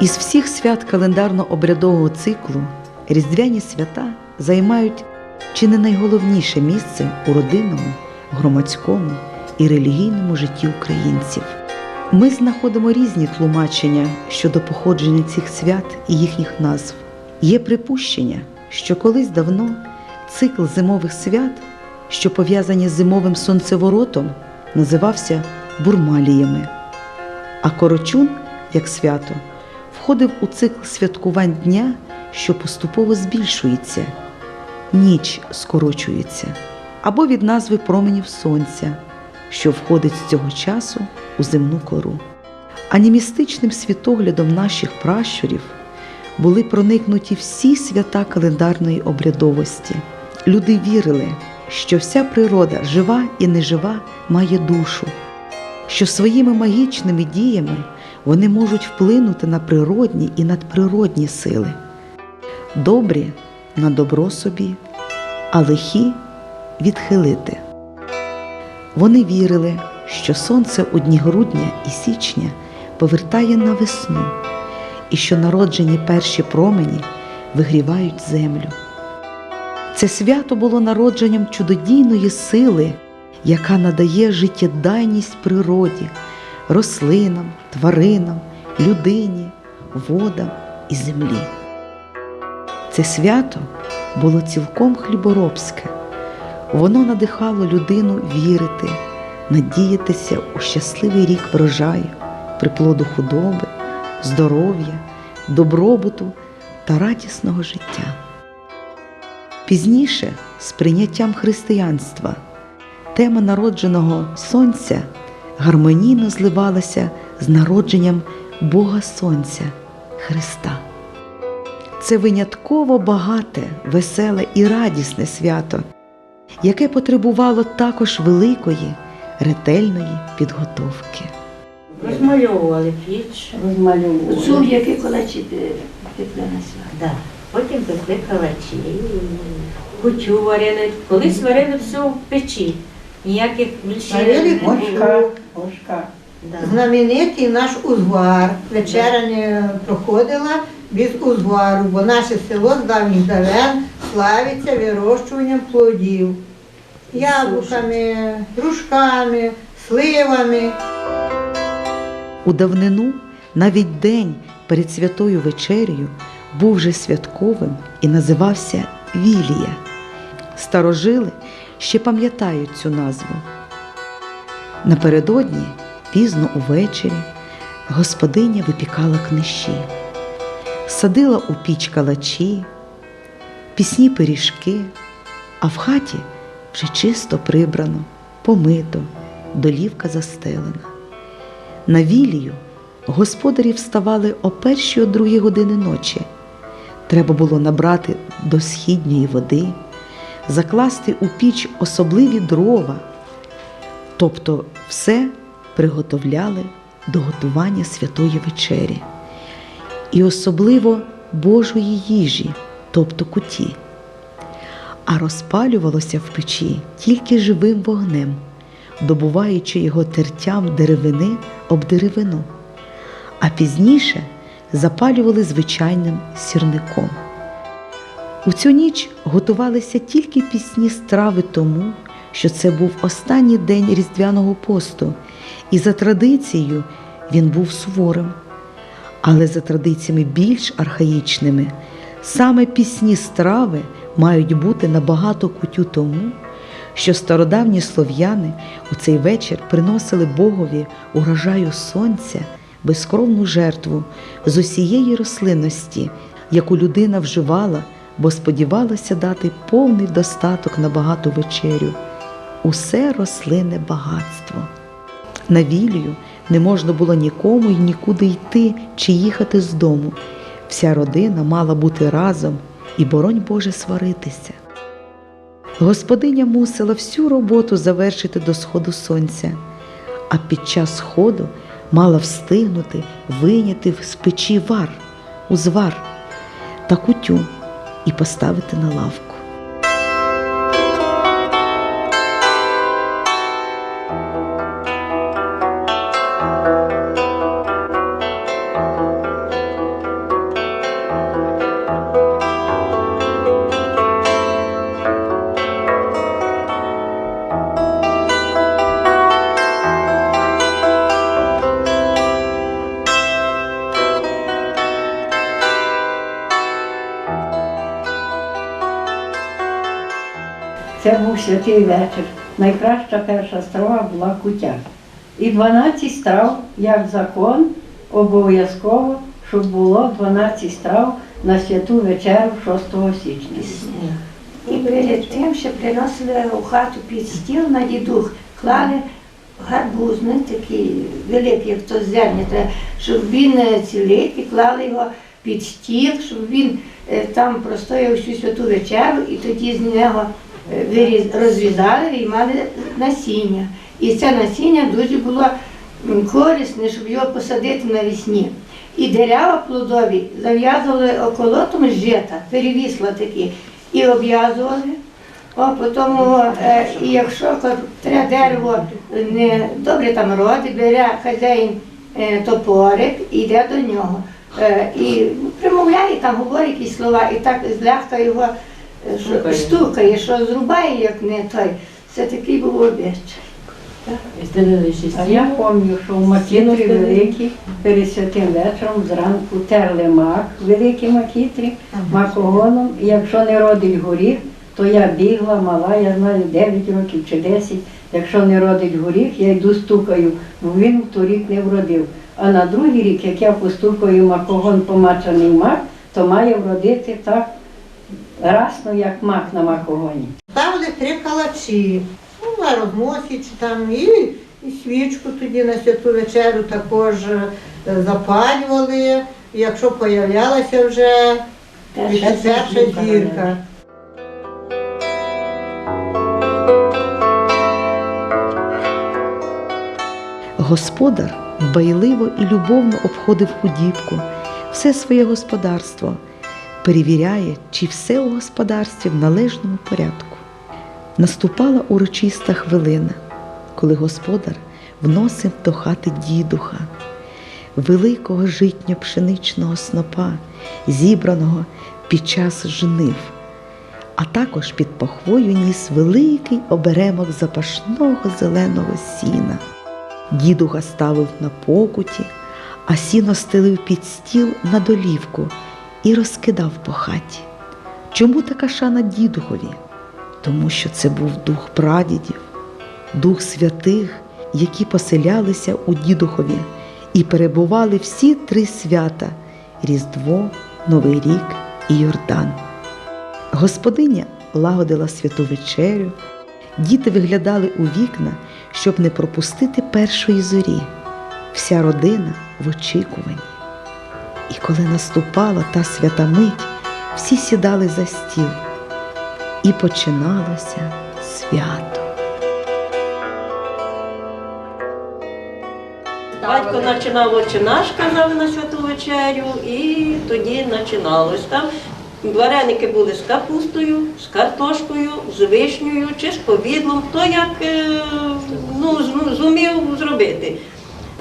Із всіх свят календарно-обрядового циклу різдвяні свята займають чи не найголовніше місце у родинному, громадському і релігійному житті українців. Ми знаходимо різні тлумачення щодо походження цих свят і їхніх назв. Є припущення, що колись давно цикл зимових свят, що пов'язані з зимовим сонцеворотом, називався бурмаліями, а корочун, як свято, входив у цикл святкувань дня, що поступово збільшується, ніч скорочується, або від назви променів сонця, що входить з цього часу у земну кору. Анімістичним світоглядом наших пращурів були проникнуті всі свята календарної обрядовості. Люди вірили, що вся природа, жива і нежива, має душу, що своїми магічними діями вони можуть вплинути на природні і надприродні сили. Добрі на добро собі, а лихі відхилити. Вони вірили, що сонце у дні грудня і січня повертає на весну, і що народжені перші промені вигрівають землю. Це свято було народженням чудодійної сили, яка надає життєдайність природі, рослинам, тваринам, людині, водам і землі. Це свято було цілком хліборобське. Воно надихало людину вірити, надіятися у щасливий рік врожаю, приплоду худоби, здоров'я, добробуту та радісного життя. Пізніше, з прийняттям християнства, тема народженого Сонця гармонійно зливалася з народженням Бога Сонця Христа. Це винятково багате, веселе і радісне свято, яке потребувало також великої, ретельної підготовки. Розмальовували піч, розмальовували. Цур, який колечі пекли на свято. Да. Потім пекли калачі, кутю варили. Колись варили все в печі. Ніяких більше Варили не кошка. Да. Знаменитий наш узвар. Вечеря не проходила без узвару, бо наше село з давніх давен славиться вирощуванням плодів. Яблуками, грушками, сливами. У давнину навіть день перед святою вечерею був вже святковим і називався Вілія. Старожили ще пам'ятають цю назву. Напередодні, пізно увечері, господиня випікала книжі, садила у піч калачі, пісні пиріжки, а в хаті вже чисто прибрано, помито, долівка застелена. На вілію господарі вставали о першій о другій години ночі. Треба було набрати до східньої води, закласти у піч особливі дрова, тобто все приготовляли до готування святої вечері, і особливо Божої їжі, тобто куті. А розпалювалося в печі тільки живим вогнем, добуваючи його тертям деревини об деревину, а пізніше запалювали звичайним сірником. У цю ніч готувалися тільки пісні страви тому, що це був останній день Різдвяного посту, і за традицією він був суворим. Але за традиціями більш архаїчними, саме пісні страви мають бути набагато кутю тому, що стародавні слов'яни у цей вечір приносили Богові урожаю сонця безкровну жертву з усієї рослинності, яку людина вживала, бо сподівалася дати повний достаток на багату вечерю. Усе рослинне багатство. На вілію не можна було нікому й нікуди йти чи їхати з дому. Вся родина мала бути разом і, боронь Боже, сваритися. Господиня мусила всю роботу завершити до сходу сонця, а під час сходу мала встигнути вийняти з печі вар, узвар та кутю і поставити на лавку. Святий вечір. Найкраща перша страва була кутя. І 12 страв, як закон, обов'язково, щоб було 12 страв на святу вечеру 6 січня. І перед тим ще приносили у хату під стіл на дідух, клали гарбуз, ну, такий великий, як то зерня, щоб він е, цілий, і клали його під стіл, щоб він е, там простояв всю святу вечеру, і тоді з нього е, розрізали і мали насіння. І це насіння дуже було корисне, щоб його посадити навесні. І дерева плодові зав'язували околотом жита, перевісла такі, і обв'язували. О, потім, е, і якщо треба дерево не добре там роди, бере хазяїн е, топорик йде до нього. І примовляє там, говорить якісь слова, і так злегка його е, що, що зрубає, як не той. Це такий був обіч. А я пам'ятаю, що в макітрі великі перед святим вечором зранку терли мак, великі макітрі, макогоном. І якщо не родить горіх, то я бігла, мала, я знаю, 9 років чи 10. Якщо не родить горіх, я йду стукаю, бо він в торік не вродив. А на другий рік, як я постукаю макогон помачаний мак, то має вродити так расно, як мак на макогоні. Ставили три калачі, ну, на там, і, і свічку тоді на святу вечерю також е, запалювали. Якщо появлялася вже Перша перша зірка. Господар дбайливо і любовно обходив худібку, все своє господарство, перевіряє, чи все у господарстві в належному порядку. Наступала урочиста хвилина, коли господар вносив до хати дідуха, великого житньо пшеничного снопа, зібраного під час жнив, а також під пахвою ніс великий оберемок запашного зеленого сіна. Дідуха ставив на покуті, а сіно стелив під стіл на долівку і розкидав по хаті. Чому така шана дідухові? Тому що це був дух прадідів, дух святих, які поселялися у дідухові і перебували всі три свята Різдво, Новий рік і Йордан. Господиня лагодила святу вечерю, діти виглядали у вікна, щоб не пропустити першої зорі. Вся родина в очікуванні. І коли наступала та свята мить, всі сідали за стіл, і починалося свято. Батько починав «Отче наш, казав на святу вечерю, і тоді починалось. Там вареники були з капустою, з картошкою, з вишнею чи з повідлом, хто як е, ну, зумів зробити.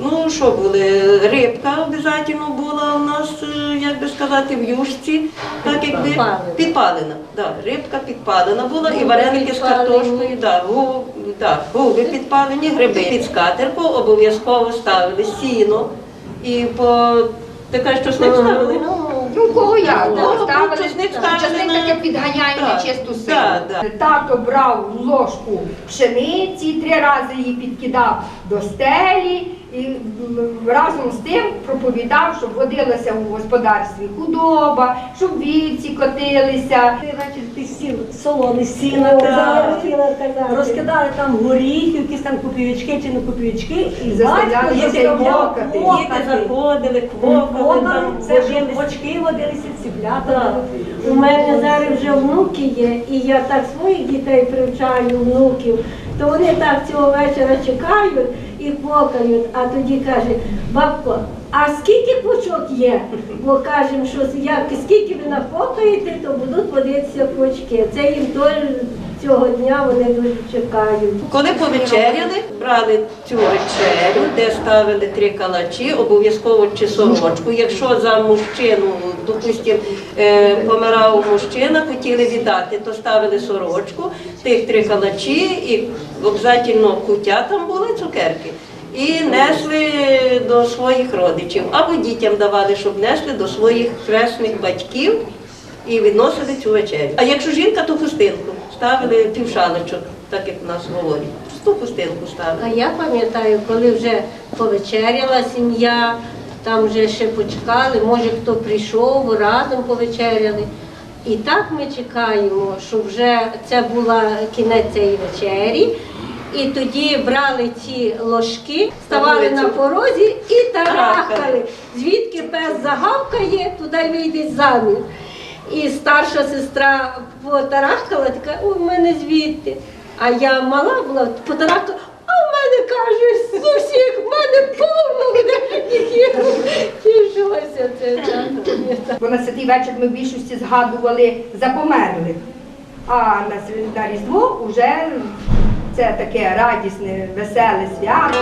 Ну, що були, рибка обов'язково була у нас, е, як би сказати, в юшці, так якби підпалена. Да, рибка підпалена була, і вареники з картошкою, да, гу, да, губи підпалені, гриби під скатерку обов'язково ставили сіно. І по така що чесник ставили? Ну, кого як? Ну, Кого ну, ставили чесник на- таке підганяє нечисту силу. Тато брав ложку пшениці, три рази її підкидав до стелі і разом з тим проповідав, щоб водилася у господарстві худоба, щоб вівці котилися. Значить, ти сіл, солони сіла, казали, розкидали там горіхи, якісь там копійочки чи не копійочки, і заставляли квокати. Діти заходили, квокали, Квокали, це ж бочки водилися, ціплята. У мене зараз вже внуки є, і я так своїх дітей привчаю, внуків, то вони так цього вечора чекають і квокають, а тоді каже, бабко, а скільки квочок є? Бо кажемо, що як, скільки ви накопаєте, то будуть водитися квочки. Це їм теж цього дня вони дуже чекають. Коли повечеряли, брали цю вечерю, де ставили три калачі, обов'язково чи сорочку. Якщо за мужчину, допустим, е, помирав мужчина, хотіли віддати, то ставили сорочку, тих три калачі і обов'язково куття там були цукерки. І несли до своїх родичів або дітям давали, щоб несли до своїх хресних батьків і відносили цю вечерю. А якщо жінка, то хустинку ставили півшалочок, так як в нас говорять. Пусту пустинку ставили. А я пам'ятаю, коли вже повечеряла сім'я, там вже ще почекали, може хто прийшов, разом повечеряли. І так ми чекаємо, що вже це була кінець цієї вечері. І тоді брали ці ложки, ставали на порозі і тарахкали. Звідки пес загавкає, туди вийде замір. І старша сестра потарахкала, така, ой, в мене звідти. А я мала була, потарахкала, а в мене каже, з усіх, в мене повно буде Тішилася це. Бо на святий вечір ми в більшості згадували за померлих. А на, на Різдво вже це таке радісне, веселе свято.